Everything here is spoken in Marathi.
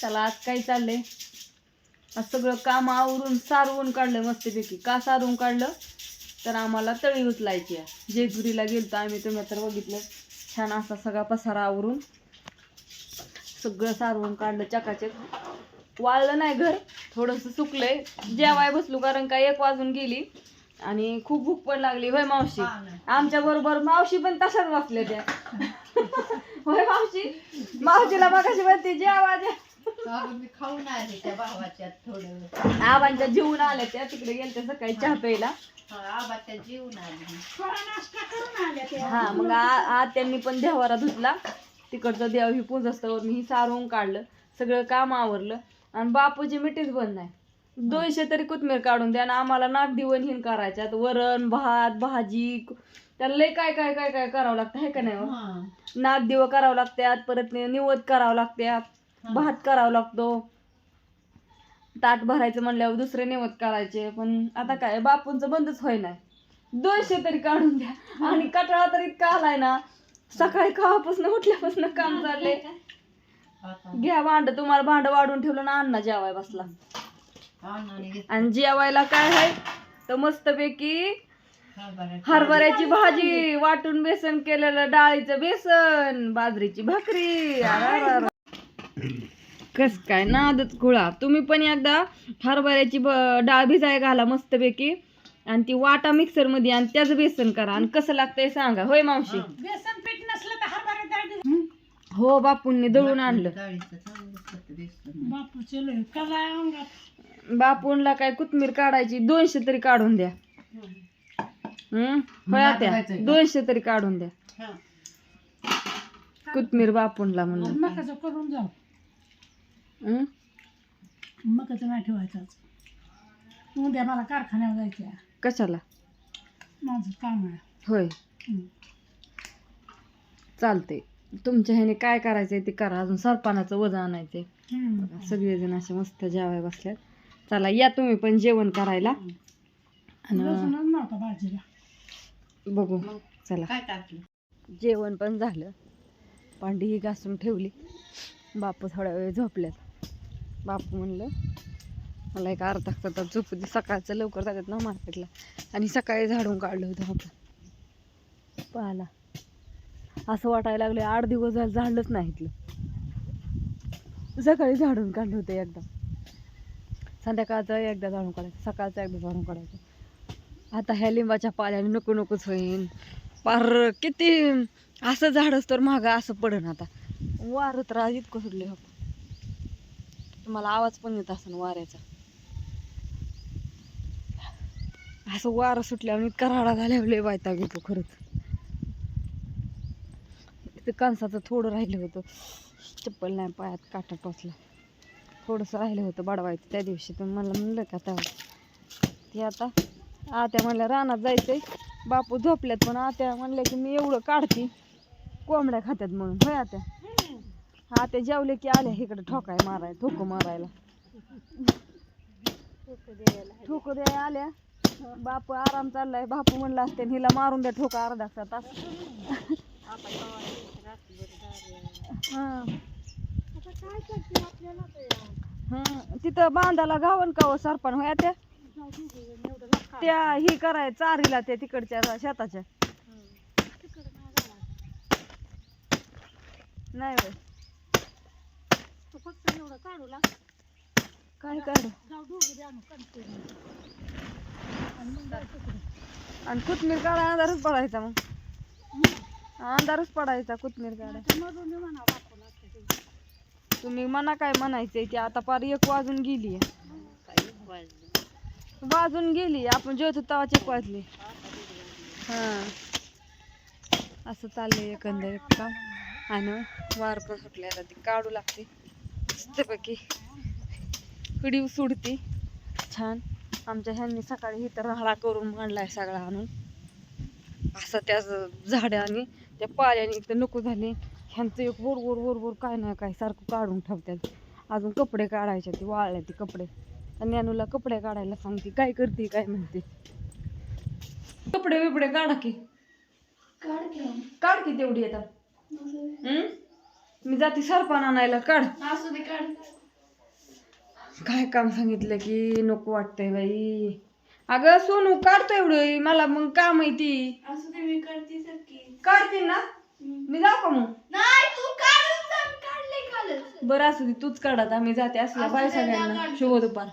त्याला आज काय चाललंय? आज सगळं काम आवरून सारवून काढलं मस्तपैकी. का सारवून काढलं? तर आम्हाला तळी उचलायची आहे. जेजुरीला गेलतो आम्ही तुम्ही तर बघितलं छान असा सगळा पसारा आवरून सगळं सारवून काढलं. चकाचक. वाळलं नाही घर. थोडंसं सुकलंय. जेवाय बसलो कारण का एक वाजून गेली आणि खूप भूक पण लागली. होय मावशी? आमच्या बरोबर मावशी पण तशाच बसल्या त्या. होय मावशी? मावशीला बघाशी म्हणते जेवा जे मी खाऊन आले त्या भावाच्यात थोडं. आबांच्या जीवन आल्या त्या तिकडे गेल्या सकाळी चहा प्यायला. आबाच्या जीवन आली हा मग आ- आत्यांनी पण देवारा धुतला. तिकडचं देव ही पूजस्तवर मी ही सारवून काढलं. सगळं काम आवरलं. आणि बापूची मिठीच बंद नाही दोनशे तरी कोथमीर काढून द्या आणि आम्हाला नाग दिवण हिन करायच्यात वरण भात भाजी त्याला लय काय काय काय काय करावं लागतं हे का नाही हो? नाग दिवं करावं लागतात परत नि- निवद करावं लागतात भात करावा लागतो. ताट भरायचं म्हणल्यावर दुसरे निवद करायचे पण आता काय बापूंचं बंदच होय नाही दोनशे तरी काढून द्या. आणि कटाळा तरी इतका आलाय ना सकाळी खावापासून उठल्यापासून काम चाललंय. घ्या भांड तुम्हाला भांड वाढून ठेवलं ना अण्णा जेवाय बसला. आणि जेवायला काय आहे? तर मस्तपैकी हरभऱ्याची भाजी वाटून बेसन केलेलं डाळीचं बेसन बाजरीची भाकरी. कस काय? नादच खुळा. तुम्ही पण एकदा हरभऱ्याची डाळ भिजाय घाला मस्तपैकी. आणि ती वाटा मिक्सरमध्ये आणि त्याचं बेसन करा. आणि कसं लागतंय सांगा. होय मावशी? बेसन पीठ नसलं तर हरभरा डाळ दे. हो? बापूंनी दळून आणलं. कला अंगात. बापूंला काय कोथमीर काढायची? दोनशे तरी काढून द्या. हम्म होय दोनशे तरी काढून द्या. कोथमीर बापूंला म्हणलं. मकाचं करून जाऊ. हम्म? मकाचं नाही ठेवायचं आज. उद्या मला कारखान्यावर जायचं आहे. कशाला? माझं काम आहे. होय. हं. चालते तुमच्या ह्याने काय करायचंय ते करा. अजून सरपानाचं वजन आणायचंय. हं. सगळेजण असे मस्त जेवाय बसल्यात. चला या तुम्ही पण जेवण करायला. आणि लसूणच नव्हता भाजीला. बघू चला. काय टाकलं? जेवण पण झालं. भांडी घासून ठेवली. बापू थोड्या वेळ झोपल्यात. बापू म्हणलं मला एक अर्धा तासात झोपू दे. सकाळचं लवकर जातात ना मार्केटला. आणि सकाळी झाडून काढलं होतं आपण पाहाला असं वाटायला लागलं आठ दिवस झालं झाडलंच नाही इथलं सकाळी झाडून काढलं होतं एकदा. संध्याकाळचं एकदा झाडून काढायचं सकाळचं एकदा झाडून काढायचं. आता ह्या लिंबाच्या पाल्याने नको नकोच होईन. पार किती असं झाडच तर महाग असं पडन आता. वारं तर आज इतकं सुटले हो तुम्हाला आवाज पण येत असेल वाऱ्याचा. असं वारं सुटल्यावर इतका राडा झाल्यावर लय वायता घेतो खरंच. इथं कणसाचं थोडं राहिलं होतं. चप्पल नाही पायात काटा टोचला. थोडंसं राहिलं होतं बडवायचं त्या दिवशी पण मला म्हणलं का तेव्हा ते आता आत्या म्हणल्या रानात जायचंय. बापू झोपल्यात पण आत्या म्हणल्या की मी एवढं काढते. कोंबड्या खात्यात म्हणून. होय आत्या? हा ते जेवले की आल्या इकडे ठोकाय माराय ठोकू मारायला. ठोको द्या आल्या. बापू आराम चाललाय. बापू म्हणला असते हिला मारून द्या ठोका अर्धा तास. हा. हं, तिथं बांधाला गावन का हो सरपण? होया त्या? त्या ही कराय चारीला त्या तिकडच्या शेताच्या. नाही होय. तू फक्त एवढं काढू लाग. काय काढ? जाऊ दोघं द्या आणि मग जायचं तिकडे. आणि कोथमीर काढा अंधारच पडायचा मग. अंधारच पडायचा कोथमीर काढा. ते मधून म्हणा ते. तुम्ही मना काय म्हणायचंय की आता पार एक वाजून गेली वाजून गेली आपण जेवत होतो तेव्हा चेक वाजली. हा. असं चाललंय एकंदरीत काम. आणि वार पण सुटले आता ती काढू लागते. मस्तपैकी. हिडीव सुडती. छान. आमच्या ह्यांनी सकाळी इथं राहळा करून मांडलाय सगळा आणून. असं त्या झाडाने त्या पाल्याने तर नको झाले. ह्यांचं एक वर वर वर वर काय नाही काय सारखं काढून ठेवतात. अजून कपडे काढायचे ते वाळले ते कपडे. आणि अनुला कपडे काढायला सांगते काय करते काय म्हणते. कपडे बिपडे काढा की काढ की तेवढी येतात मी जाते सरपान आणायला काढ. असू दे काढ. काय काम सांगितलं की नको वाटतंय बाई. अगं सोनू काढतो एवढं. मला मग काम माहिती असं ते मी करते सर की काढते ना? मी जाऊ का मग? नाही तू काढून जा मी काढले कालच. बरं असू दे तूच काढत आम्ही जाते असल्या असू बाय सगळ्यांना. काढ. शुभ दुपार